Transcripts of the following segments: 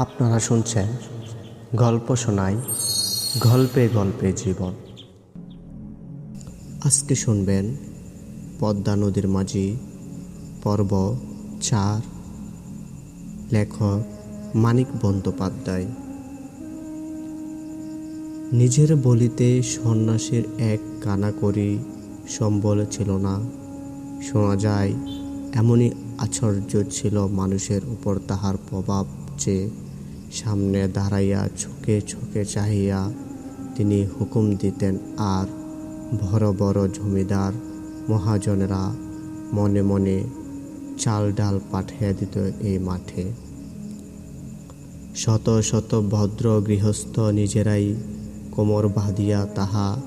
আপনারা শুনছেন গল্প শোনাই গল্পে গল্পে জীবন। আজকে শুনবেন পদ্মা নদীর মাঝি, পর্ব চার। লেখক মানিক বন্দ্যোপাধ্যায়। নিজের বলিতে সন্ন্যাসীর এক কানাকড়ি সম্বল ছিল না। শোনা যায়, এমনই আশ্চর্য ছিল মানুষের উপর তাহার প্রভাব যে সামনে দাঁড়াইয়া ছোকে ছোকে চাহিয়া তিনি হুকুম দিতেন, আর বড় বড় জমিদার মহাজনেরা মনে মনে চাল ডাল পাঠিয়ে দিত এই মাঠে। শত শত ভদ্র গৃহস্থ নিজেরাই কোমর বাঁধিয়া তাহা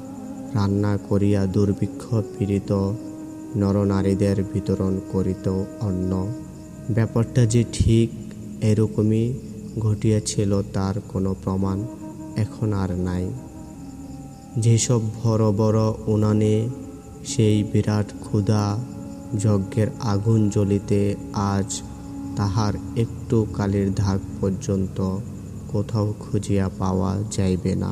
রান্না করিয়া দুর্ভিক্ষ পীড়িত নরনারীদের বিতরণ করিত অন্ন। ব্যাপারটা যে ঠিক এরকমই ঘটিয়াছিল তার কোনো প্রমাণ এখন আর নাই। যেসব বড় বড় উনানে সেই বিরাট ক্ষুধা যজ্ঞের আগুন জ্বলিতে আজ তাহার একটু কালির ধাক পর্যন্ত কোথাও খুঁজিয়া পাওয়া যাইবে না।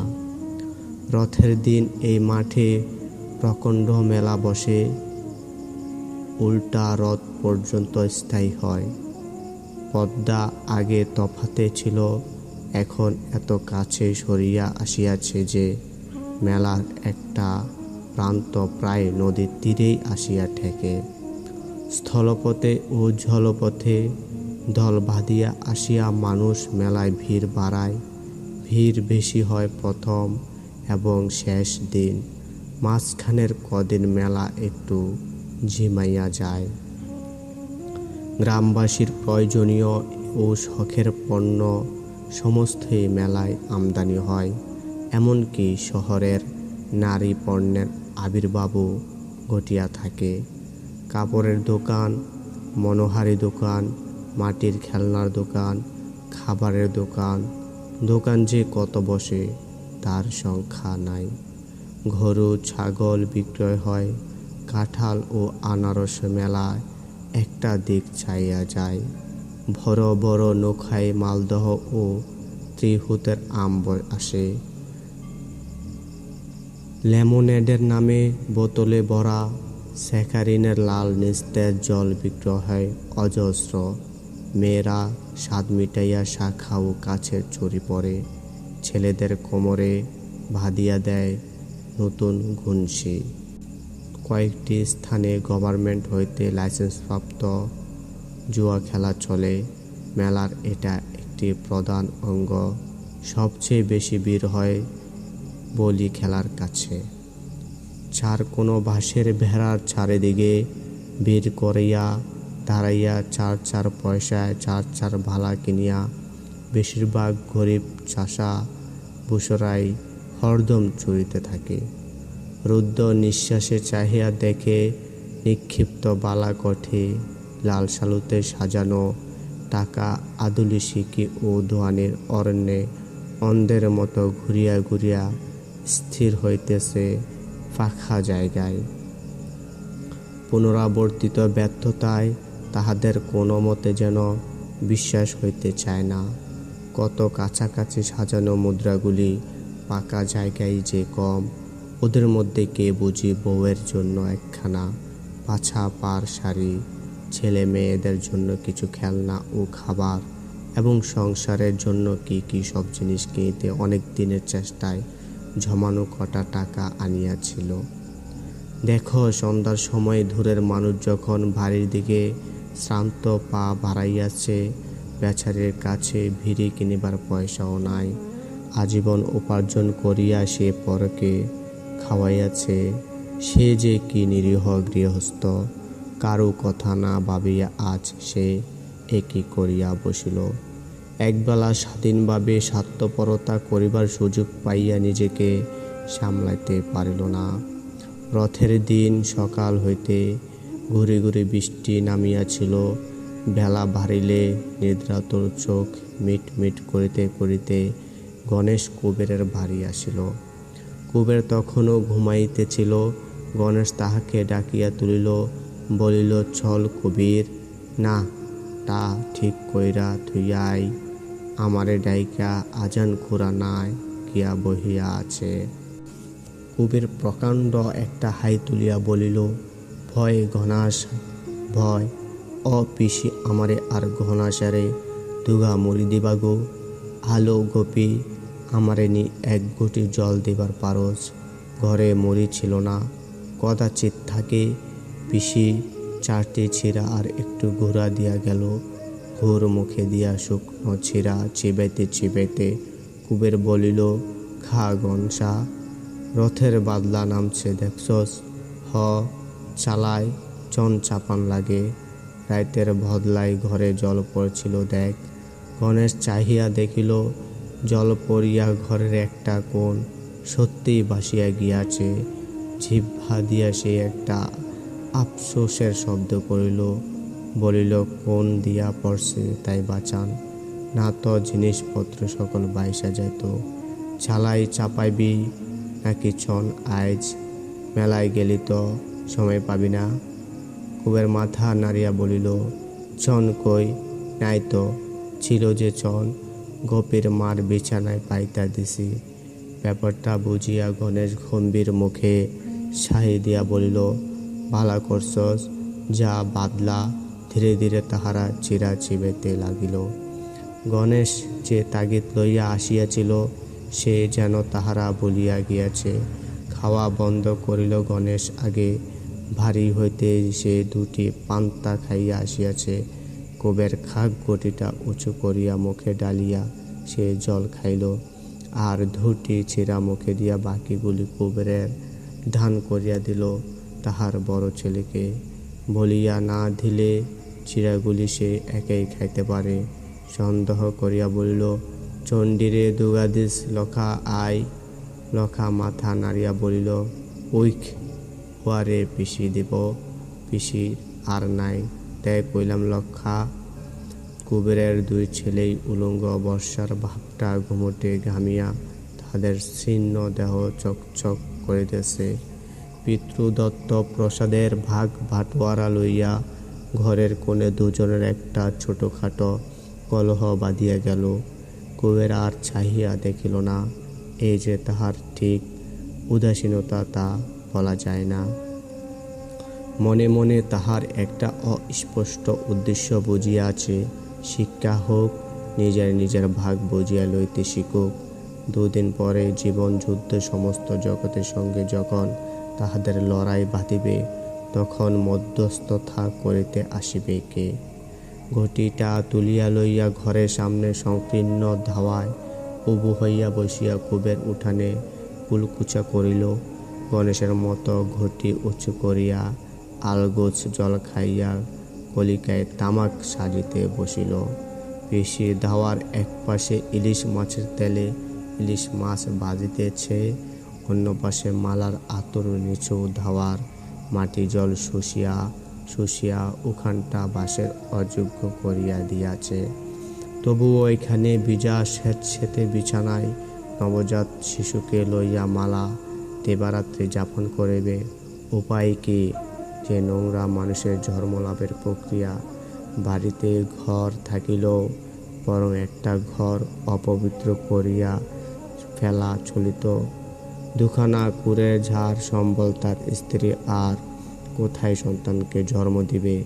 রথের দিন এই মাঠে প্রকাণ্ড মেলা বসে, উল্টা রথ পর্যন্ত স্থায়ী হয়। পদ্মা আগে তফাতে ছিল, এখন এত কাছে সরিয়া আসিয়াছে যে মেলার একটা প্রান্ত প্রায় নদীর তীরেই আসিয়া ঠেকে। স্থলপথে ও জলপথে দল বাঁধিয়া আসিয়া মানুষ মেলায় ভিড় বাড়ায়। ভিড় বেশি হয় প্রথম এবং শেষ দিন। মাঝখানের কদিন মেলা একটু ঝিমাইয়া যায়। গ্রামবাসীর প্রয়োজনীয় ও শখের পণ্য সমস্তই মেলায় আমদানি হয়, এমনকি শহরের নারী পণ্যের আবির্ভাবও ঘটিয়া থাকে। কাপড়ের দোকান, মনোহারি দোকান, মাটির খেলনার দোকান, খাবারের দোকান দোকান যে কত বসে তার সংখ্যা নাই। গরু ছাগল বিক্রয় হয়, কাঁঠাল ও আনারস মেলায় একটা দিক ছাইয়া যায়। বড় বড় নৌকায় মালদহ ও ত্রিহুতের আম ব- আসে। লেমনেডের নামে বোতলে ভরা স্যাকারিনের লাল নিস্তের জল বিক্রয় হয় অজস্র। মেয়েরা স্বাদ মিটাইয়া শাখা ও কাছের চুরি পরে। ছেলেদের কোমরে ভাদিয়া দেয় নতুন গুনশি কয়েকটি স্থানে গভর্নমেন্ট হইতে লাইসেন্সপ্রাপ্ত জুয়া খেলা চলে। মেলার এটা একটি প্রধান অঙ্গ। সবচেয়ে বেশি ভিড় হয় বলি খেলার কাছে। চার কোনো বাঁশের ভেড়ার চারিদিকে ভিড় করিয়া দাঁড়াইয়া চার চার পয়সায় চার চার ভালা কিনিয়া বেশিরভাগ গরিব চাষা, বুসরাই হরদম চুরিতে থাকে। রুদ্র নিঃশ্বাসে চাহিয়া দেখে নিক্ষিপ্ত বালা কঠি লাল সালুতে সাজানো টাকা আদুলি শিকি ও দোয়ানের অরণ্যে অন্ধের মতো ঘুরিয়া ঘুরিয়া স্থির হইতেছে ফাঁকা জায়গায়। পুনরাবর্তিত ব্যর্থতায় তাহাদের কোনো মতে যেন বিশ্বাস হইতে চায় না। কত কাছাকাছি সাজানো মুদ্রাগুলি পাকা জায়গায় যে কম ওদের মধ্যে কে বুঝি বউয়ের জন্য একখানা পাছা পার শাড়ি, ছেলে মেয়েদের জন্য কিছু খেলনা ও খাবার এবং সংসারের জন্য কি কি সব জিনিস কিনতে অনেক দিনের চেষ্টায় জমানো কটা টাকা আনিয়াছিল। দেখো, সন্ধ্যার সময় দূরের মানুষ যখন বাড়ির দিকে শ্রান্ত পা বাড়াইয়াছে, বেচারের কাছে ভিড়ি কিনিবার পয়সাও নাই, আজীবন উপার্জন করিয়া সে পরকে খাওয়াইয়াছে, সে যে কি নিরীহ গৃহস্থ, কারও কথা না ভাবিয়া আজ সে একই করিয়া বসিল। একবেলা স্বাধীনভাবে স্বার্থপরতা করিবার সুযোগ পাইয়া নিজেকে সামলাইতে পারিল না। রথের দিন সকাল হইতে ঘুরে ঘুরে বৃষ্টি নামিয়াছিল, বেলা ভারিলে নিদ্রাতর চোখ মিট মিট করিতে করিতে গণেশ কুবেরের বাড়ি আসিল। কুবের তখনও ঘুমাইতেছিল, গণেশ তাহাকে ডাকিয়া তুলিল, বলিল, চল কবির, না, তা ঠিক কইরা থুইয়াই আমারে ডাইকা আজান খুরা নাই কিয়া বহিয়া আছে। কুবের প্রকাণ্ড একটা হাই তুলিয়া বলিল, ভয় ঘনাস ভয়, অ পিসি আমারে আর ঘনাসারে দুগা মরি দিবা গো। আলো গোপী আমারে নি এক ঘটি জল দিবার পারস। ঘরে মরি ছিল না। কদাচিৎ থাকে পিসি চারটি ছিঁড়া আর একটু ঘোরা দিয়া গেল। ঘোর মুখে দিয়া শুকনো ছিঁড়া চিবাইতে চিবাইতে কুবের বলিল, খা গনসা, রথের বাদলা নামছে দেখছস। হ, চালায়, চন চাপান লাগে। রাইতের ভদলাই ঘরে জল পড়ছিল দেখ। গণেশ চাহিয়া দেখিল জল পড়িয়া ঘরের একটা কোণ সত্যিই বাসিয়া গিয়াছে। জিহ্বা দিয়া সে একটা আফসোসের শব্দ করিল, বলিল, কোন দিয়া পড়ছে তাই বাঁচান। না তো জিনিসপত্র সকল বাইসা যেত ছালাই চাপাইবি নাকি ছন আইজ। মেলায় গেলি তো সময় পাবি না। কুবের মাথা নাড়িয়া বলিল চন কই? নাই তো, ছিল যে চন গোপীর মার বিছানায় পাইতা দিছি। ব্যাপারটা বুঝিয়া গণেশ গম্ভীর মুখে সাহি দিয়া বলিল ভালা করছস, যা বাদলা, ধীরে ধীরে তাহারা চিরা চিবেতে লাগিল। গণেশ যে তাগিদ লইয়া আসিয়াছিল, সে যেন তাহারা বলিয়া গিয়াছে। খাওয়া বন্ধ করিল গণেশ আগে, ভারী হইতে সে দুটি পান্তা খাইয়া আসিয়াছে। কোবের খাক গটিটা উঁচু করিয়া মুখে ডালিয়া সে জল খাইল। আর ধুটি ছিঁড়া মুখে দিয়া বাকিগুলি কুবেরের ধান করিয়া দিল তাহার বড় ছেলেকে। বলিয়া না দিলে চিরাগুলি সে একেই খাইতে পারে। সন্দেহ করিয়া বলিল, চণ্ডীরে দুগাদিস লখা আই লখা মাথা নাড়িয়া বলিল উইক হুয়ারে পিসি দিব পিসি আর নাই। তাই কইলাম, লক্ষা, কুবেরের দুই ছেলেই উলঙ্গ বর্ষার ভাবটা ঘুমটে ঘামিয়া তাদের ছিন্ন দেহ চকচক করিতেছে। পিতৃদত্ত প্রসাদের ভাগ ভাটোয়ারা লইয়া ঘরের কোণে দুজনের একটা ছোটোখাটো কলহ বাঁধিয়া গেল। কুবের আর চাহিয়া দেখিল না, এই যে তাহার ঠিক উদাসীনতা তা বলা যায় না। মনে মনে তাহার একটা অস্পষ্ট উদ্দেশ্য বুঝিয়া আছে। শিক্ষা হোক, নিজের নিজের ভাগ বুঝিয়া লইতে শিখুক। দুদিন পরে জীবন যুদ্ধ সমস্ত জগতের সঙ্গে যখন তাহাদের লড়াই বাঁধিবে, তখন মধ্যস্থতা করিতে আসিবে কে? ঘটিটা তুলিয়া লইয়া ঘরের সামনে সংকীর্ণ ধাওয়ায় উবু হইয়া বসিয়া কুবের উঠানে কুলকুচা করিল। গণেশের মতো ঘটি উঁচু করিয়া আলগোছ জল খাইয়া কলিকায় তামাক সাজিতে বসিল। পিসি ধাওয়ার এক পাশে ইলিশ মাছের তেলে ইলিশ মাছ বাজিতেছে অন্য পাশে মালার আতর নিচু ধাওয়ার মাটি জল শুষিয়া শুষিয়া উখানটা বাঁশের অযোগ্য করিয়া দিয়াছে। তবুও এখানে বিজা স্বেচ্ছেতে বিছানায় নবজাত শিশুকে লইয়া মালা দেবারাত্রি যাপন করিবে। উপায় কি? যে নোংরা মানুষের জন্মলাভের প্রক্রিয়া বাড়িতে ঘর থাকিলেও বরং একটা ঘর অপবিত্র করিয়া ফেলা চলিত। দুখানা কুড়ের ঝাড় সম্বল তার স্ত্রী আর কোথায় সন্তানকে জন্ম দিবে?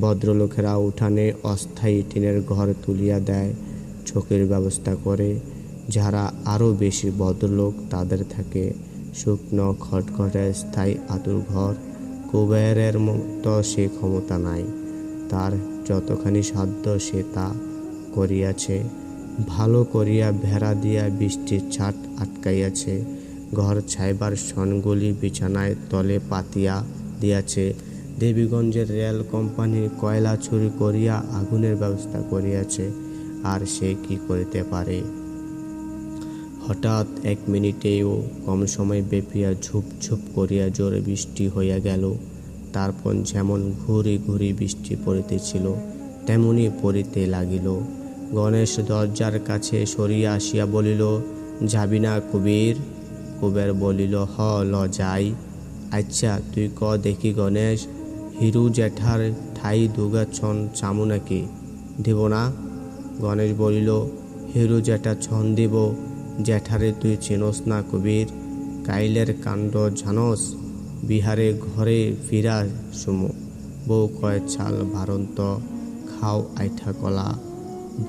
ভদ্রলোকেরা উঠানে অস্থায়ী টিনের ঘর তুলিয়া দেয় ছকের ব্যবস্থা করে। যারা আরও বেশি ভদ্রলোক তাদের থাকে। শুকনো খটখটে স্থায়ী আতুর ঘর কুবেরের মতো সে ক্ষমতা নাই। তার যতখানি সাধ্য সে তা করিয়াছে, ভালো করিয়া ভেড়া দিয়া বৃষ্টির ছাট আটকাইয়াছে, ঘর ছাইবার সনগুলি বিছানায় তলে পাতিয়া দিয়াছে, দেবীগঞ্জের রেল কোম্পানির কয়লা চুরি করিয়া আগুনের ব্যবস্থা করিয়াছে, আর সে কি করিতে পারে? হঠাৎ এক মিনিটেও কম সময় বেপিয়া ঝুপ ঝুপ করিয়া জোরে বৃষ্টি হইয়া গেল। তারপর যেমন ঘুরি ঘুরি বৃষ্টি পড়িতেছিল, তেমনি পড়িতে লাগিল। গণেশ দরজার কাছে সরিয়া আসিয়া বলিল, যাবি না কবির? কুবের বলিল, হ, ল, যাই। আচ্ছা তুই ক দেখি গণেশ, হিরু জ্যাঠার ঠাই দুগাছন চামু নাকি? দিব না? গণেশ বলিল, হিরু জ্যাঠা ছন দিব। জ্যাঠারে তুই চিনস না কবির, কাইলের কাণ্ড জানস, বিহারে ঘরে ফিরা সুমু। বউ কয়, ছাল ভারন্ত, খাও আইঠা কলা।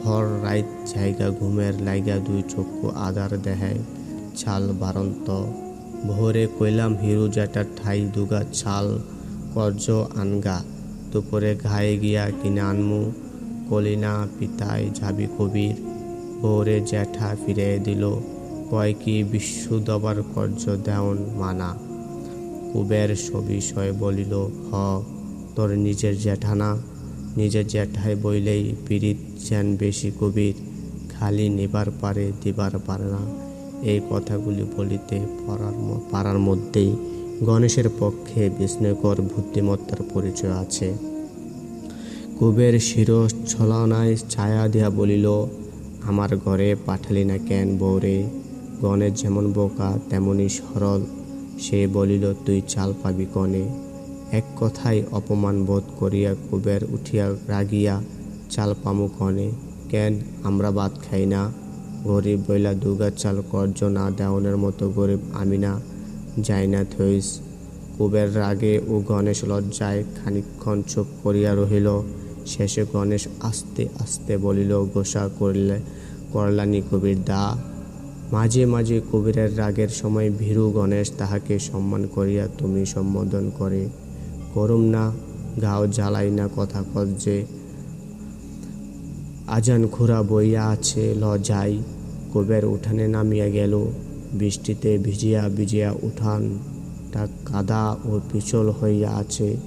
ভর রাইত জায়গা ঘুমের লাইগা দুই চক্ষু আদার দেহায় ছাল বারন্ত ভোরে কইলাম, হিরু জ্যাটার ঠাই দুগা ছাল কর্জ আনগা। দুপুরে ঘায়ে গিয়া কিনে আনমু। কলিনা পিতায় যাবি কবির ভোরে জ্যাঠা ফিরে দিল। কয় কি বিশ্ব দবার কর্য দেওন মানা। কুবের সবিষয় বলিল, হ, তোর নিজের জ্যাঠানা নিজের জ্যাঠায় বইলেই পীড়িত যেন বেশি কবির। খালি নিবার পারে, দিবার পারে না। এই কথাগুলি বলিতে পারার পারার মধ্যেই গণেশের পক্ষে বিস্ময়কর বুদ্ধিমত্তার পরিচয় আছে। কুবের শিরচ্ছলনায় ছায়া দিয়া বলিল আমার ঘরে পাঠালি না কেন বৌরে গণেশ যেমন বোকা, তেমনি সরল। সে বলিল, তুই চাল পাবি কনে? এক কথায় অপমান বোধ করিয়া কুবের উঠিয়া রাগিয়া, চাল পামু কনে? কেন আমরা ভাত খাই না? গরিব বইলা দুগা চাল কর্জ না দেওয়ানের মতো গরিব আমি না, যাই না থইস। কুবের রাগে ও গণেশ লজ্জায় খানিকক্ষণ চুপ করিয়া রহিল। শেষে গণেশ আস্তে আস্তে বলিল, গোসা করলে করলানি কবির দা। মাঝে মাঝে কবিরের রাগের সময় ভীরু গণেশ তাহাকে সম্মান করিয়া, তুমি সম্বোধন করে, করুম না, গাও জ্বালাই না কথা কত যে, আজান খুরা বইয়া আছে, ল যাই। কবের উঠানে নামিয়া গেল, বৃষ্টিতে ভিজিয়া ভিজিয়া উঠানটা কাদা ও পিছল হইয়া আছে।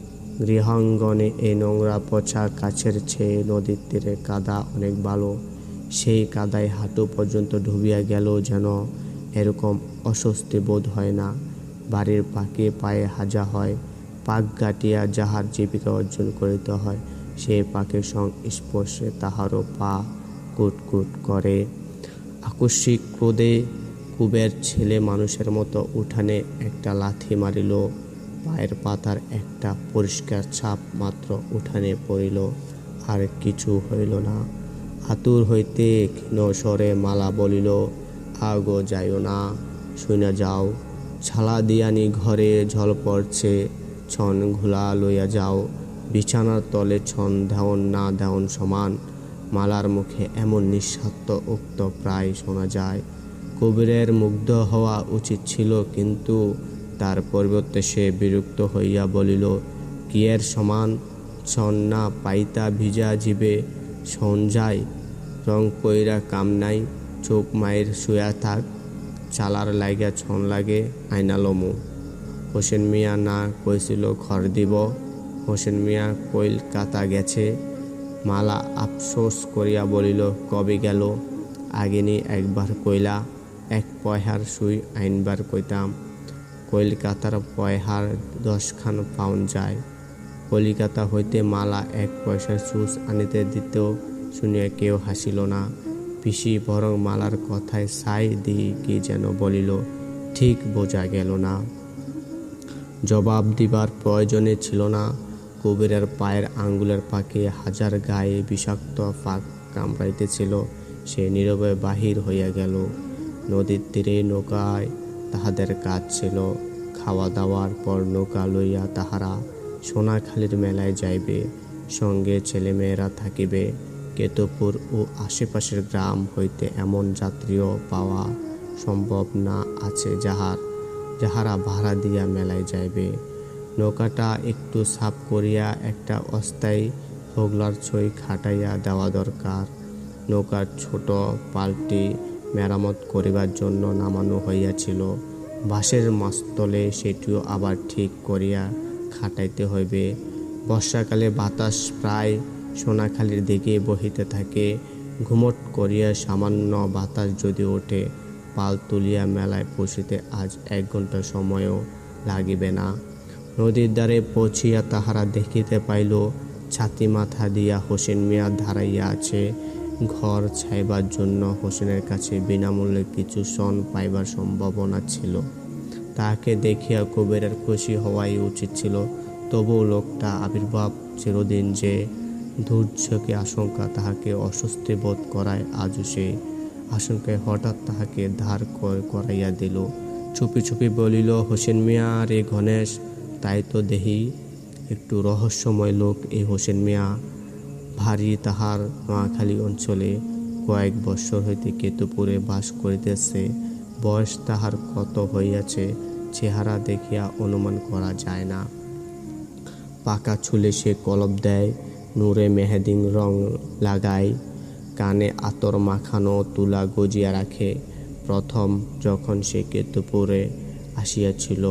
গৃহাঙ্গনে এই নোংরা পচা কাছের চেয়ে নদীর তীরে কাদা অনেক ভালো। সেই কাদায় হাঁটু পর্যন্ত ডুবিয়া গেল যেন এরকম অস্বস্তি বোধ হয় না। বাড়ির পাকে পায়ে হাজা হয়, পাক গাটিয়া যাহার জীবিকা অর্জন করিতে হয়, সে পাকের সংস্পর্শে তাহারও পা কুটকুট করে। আকস্মিক ক্রোধে কুবের ছেলে মানুষের মতো উঠানে একটা লাথি মারিল। পায়ের পাতার একটা পরিষ্কার ছাপ মাত্র উঠানে পড়িল, আর কিছু হইল না। আতুর হইতে ক্ষীণ স্বরে মালা বলিল আগো যাইও না শুনে যাও। ছালা দিয়ানি ঘরে ঝল পড়ছে, ছন ঘোলা লইয়া যাও। বিছানার তলে ছন দেওন না দেওন সমান। মালার মুখে এমন নিঃস্বার্থ উক্ত প্রায় শোনা যায়। কবিরের মুগ্ধ হওয়া উচিত ছিল, কিন্তু তার পরিবর্তে সে বিরক্ত হইয়া বলিল কিয়ের সমান ছন না পাইতা ভিজা জীবে যায় রং কইরা কাম নাই, চোখ মায়ের শুয়া থাক, চালার লাগা ছন লাগে আইনালমু হোসেন মিয়া না কইছিল, ঘর দিব। হোসেন মিয়া কইল কাতা গেছে, মালা আফসোস করিয়া বলিল, কবে গেল? আগেনি একবার কইলা, এক পয়হার সুই আইনবার কইতাম। কলকাতার পয়হার দশখান পাউন্ড যায়। কলিকাতা হইতে মালা এক পয়সার সুস আনিতে দিতেও শুনিয়া কেউ হাসিল না। পিসি বরং মালার কথায় সাই দিয়ে কি যেন বলিল, ঠিক বোঝা গেল না। জবাব দিবার প্রয়োজনে ছিল না। কবিরের পায়ের আঙ্গুলের পাকে হাজার গায়ে বিষাক্ত ফাঁক কামড়াইতেছিল। সে নীরবে বাহির হইয়া গেল। নদীর তীরে নৌকায় তাহাদের কাজ ছিল খাওয়া দাওয়ার পর নৌকা লইয়া তাহারা সোনাখালীর মেলায় যাইবে। সঙ্গে ছেলেমেয়েরা থাকিবে। কেতপুর ও আশেপাশের গ্রাম হইতে এমন যাত্রীও পাওয়া সম্ভব না আছে যাহার। যাহারা ভাড়া দিয়া মেলায় যাইবে। নৌকাটা একটু সাফ করিয়া একটা অস্থায়ী হোগলার ছই খাটাইয়া দেওয়া দরকার। নৌকার ছোট পাল্টি মেরামত করিবার জন্য নামানো হইয়াছিল। বাঁশের মাস্তলে সেটিও আবার ঠিক করিয়া খাটাইতে হইবে। বর্ষাকালে বাতাস প্রায় সোনাখালির দিকে বহিতে থাকে। ঘুমট করিয়া সামান্য বাতাস যদি ওঠে, পাল তুলিয়া মেলায় পৌঁছিতে আজ এক ঘণ্টা সময়ও লাগিবে না। নদীর দ্বারে পৌঁছিয়া তাহারা দেখিতে পাইল ছাতি মাথা দিয়া হোসেন মিয়া দাঁড়াইয়া আছে। ঘর ছাইবার জন্য হোসেনের কাছে বিনামূল্যে কিছু সন পাইবার সম্ভাবনা ছিল। তাহাকে দেখিয়া কুবেরের খুশি হওয়াই উচিত ছিল। তবুও লোকটা আবির্ভাব চিরদিন যে দুর্যোগে আশঙ্কা তাহাকে অস্বস্তি বোধ করায়, আজও সে আশঙ্কায় হঠাৎ তাহাকে ধার কর- করাইয়া দিল। চুপি চুপি বলিল, হোসেন মিয়া, রে গণেশ, তাই তো দেহি। একটু রহস্যময় লোক এই হোসেন মিয়া। ভারী তাহার নোয়াখালী অঞ্চলে কয়েক বৎসর হইতে কেতুপুরে বাস করিতেছে। বয়স তাহার কত হইয়াছে চেহারা দেখিয়া অনুমান করা যায় না। পাকা ছুলে সে কলপ দেয়, নূরে মেহেদিন রং লাগায়, কানে আতর মাখানো তুলা গজিয়া রাখে। প্রথম যখন সে কেতুপুরে আসিয়াছিল,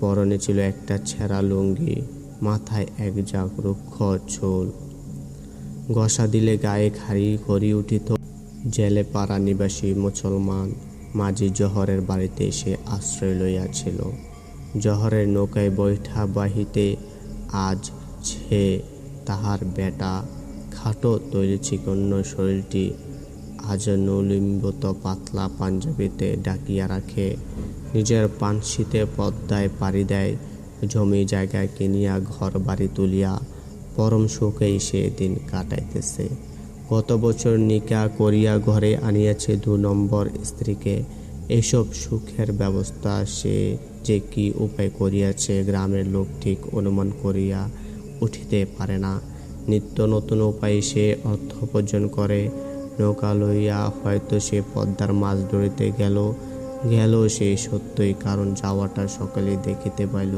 পরনে ছিল একটা ছেঁড়া লুঙ্গি, মাথায় এক জাক রুক্ষ গসা দিলে গায়ে খাড়ি করি উঠিত জেলে পাড়া নিবাসী মুসলমান মাঝি জহরের বাড়িতে এসে আশ্রয় লইয়াছিল। জহরের নৌকায় বৈঠা বাহিতে আজ ছে তাহার বেটা খাটো তৈরি চিকন্য শরীরটি আজ নলিম্বত পাতলা পাঞ্জাবিতে ডাকিয়া রাখে। নিজের পানশিতে পদ্মায় পাড়ি দেয়, জমি জায়গায় কিনিয়া ঘর বাড়ি তুলিয়া পরম সুখেই সে দিন কাটাইতেছে। গত বছর নিকা করিয়া ঘরে আনিয়াছে দু নম্বর স্ত্রীকে। এইসব সুখের ব্যবস্থা সে যে কি উপায় করিয়াছে গ্রামের লোক ঠিক অনুমান করিয়া উঠিতে পারে না। নিত্য নতুন উপায়ে সে অর্থ উপার্জন করে। নৌকা লইয়া হয়তো সে পদ্মার মাছ ধরিতে গেল। গেল সে সত্যই কারণ যাওয়াটা সকালে দেখিতে পাইল।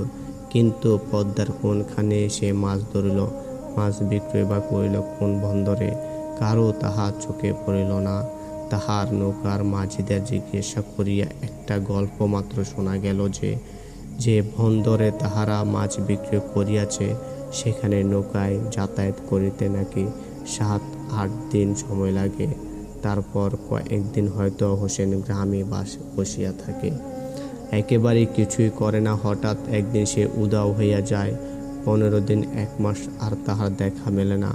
কিন্তু পদ্মার কোনখানে সে মাছ ধরিল? মাছ বিক্রয় বা করিল কোন বন্দরে কারও তাহা চোখে পড়িল না। তাহার নৌকার মাঝিদের জিজ্ঞাসা করিয়া একটা গল্প মাত্র শোনা গেল যে যে বন্দরে তাহারা মাছ বিক্রি করিয়াছে, সেখানে নৌকায় যাতায়াত করিতে নাকি সাত, আট দিন সময় লাগে। তারপর কয়েকদিন হয়তো হোসেন গ্রামে বাস বসিয়া থাকে। একেবারে কিছুই করে না, হঠাৎ একদিন সে উদাও হইয়া যায়। পনেরো দিন, এক মাস আর তাহার দেখা মেলে না।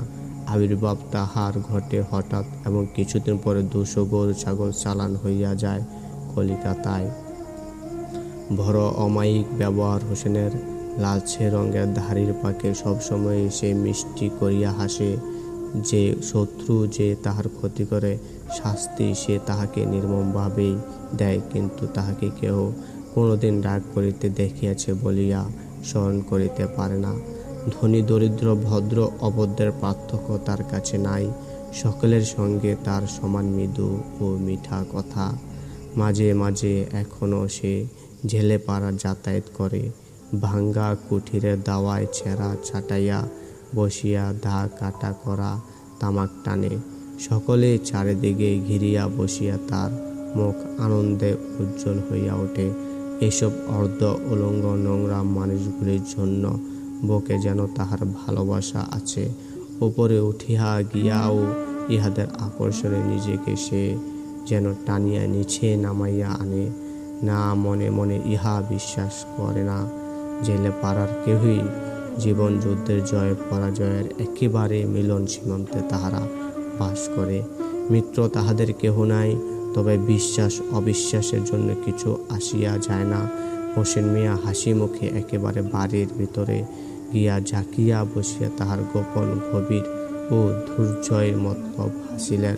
আবির্ভাব তাহার ঘটে হঠাৎ এবং কিছুদিন পরে দুশো গরু ছাগল চালান হইয়া যায় কলিকাতায়। ভর অমায়িক ব্যবহার হোসেনের লালচে রঙের ধারির পাকে সবসময় সে মিষ্টি করিয়া হাসে। যে শত্রু যে তাহার ক্ষতি করে, শাস্তি সে তাহাকে নির্মমভাবেই দেয়, কিন্তু তাহাকে কেহ কোনোদিন রাগ করিতে দেখিয়াছে বলিয়া স্মরণ করিতে পারে না। ধনী, দরিদ্র, ভদ্র অভদ্রের পার্থক্য তার কাছে নাই। সকলের সঙ্গে তার সমান মৃদু ও মিঠা কথা। মাঝে মাঝে এখনও সে ঝেলে পাড়া যাতায়াত করে। ভাঙ্গা কুঠিরের দাওয়ায় ছেঁড়া ছাটাইয়া বসিয়া দা কাটা করা তামাক টানে। সকলে চারিদিকে ঘিরিয়া বসিয়া তার মুখ আনন্দে উজ্জ্বল হইয়া ওঠে। এসব অর্ধ উলঙ্গ নোংরা মানুষগুলির জন্য বুকে যেন তাহার ভালোবাসা আছে। উপরে উঠিয়া গিয়াও ইহাদের আকর্ষণে নিজেকে সে যেন টানিয়া নিচে নামাইয়া আনে। না মনে মনে ইহা বিশ্বাস করে না জেলে পাড়ার কেউই জীবন যুদ্ধের জয় পরাজয়ের একেবারে মিলন সীমান্তে তাহারা বাস করে। মিত্র তাহাদের কেহ নাই তবে বিশ্বাস অবিশ্বাসের জন্য কিছু আসিয়া যায় না। হোসেন মিয়া হাসি মুখে একেবারে বাড়ির ভিতরে গিয়া ঝাঁকিয়া বসিয়া তাহার গোপন গভীর ও দুর্জয়ের মতলব হাসিলের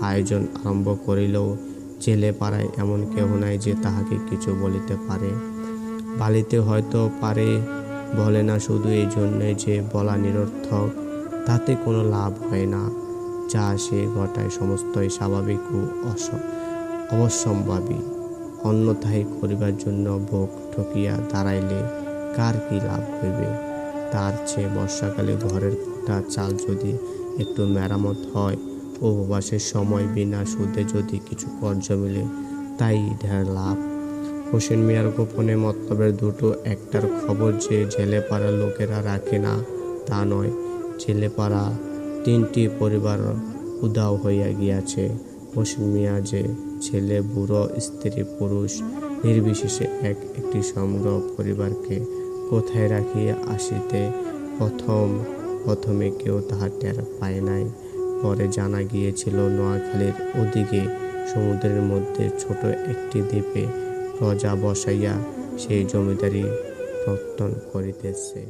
আয়োজন আরম্ভ করিলেও জেলে পাড়ায় এমন কেহ নাই যে তাহাকে কিছু বলিতে পারে। বালিতে হয়তো পারে, বলে না শুধু এই জন্যে যে বলা নিরর্থক, তাতে কোনো লাভ হয় না। যা সে ঘটায় সমস্তই স্বাভাবিক ও অস অবশ্যম্ভাবী। অন্যথায় করিবার জন্য ভোগ ঠকিয়া দাঁড়াইলে কার কি লাভ হইবে? তার চেয়ে বর্ষাকালে ঘরের ফোটা চাল যদি একটু মেরামত হয়, উপবাসের সময় বিনা সুদে যদি কিছু কর্য মিলে, তাই ঢের লাভ। হোসেন মিয়ার গোপনে মতলবের দুটো একটার খবর যে জেলে পাড়ার লোকেরা রাখে না, তা নয়। জেলে পাড়া তিনটি পরিবার উদাও হইয়া গিয়াছে। হোসেন মিয়া যে ছেলে, বুড়ো, স্ত্রী, পুরুষ, নির্বিশেষে এক একটি সমগ্র পরিবারকে কোথায় রাখিয়া আসিতে প্রথম, প্রথমে কেউ তাহার টের পায় নাই। পরে জানা গিয়েছিল, নোয়াখালীর ওদিকে সমুদ্রের মধ্যে ছোট একটি দ্বীপে প্রজা বসাইয়া সেই জমিদারি প্রত্যন করিতেছে।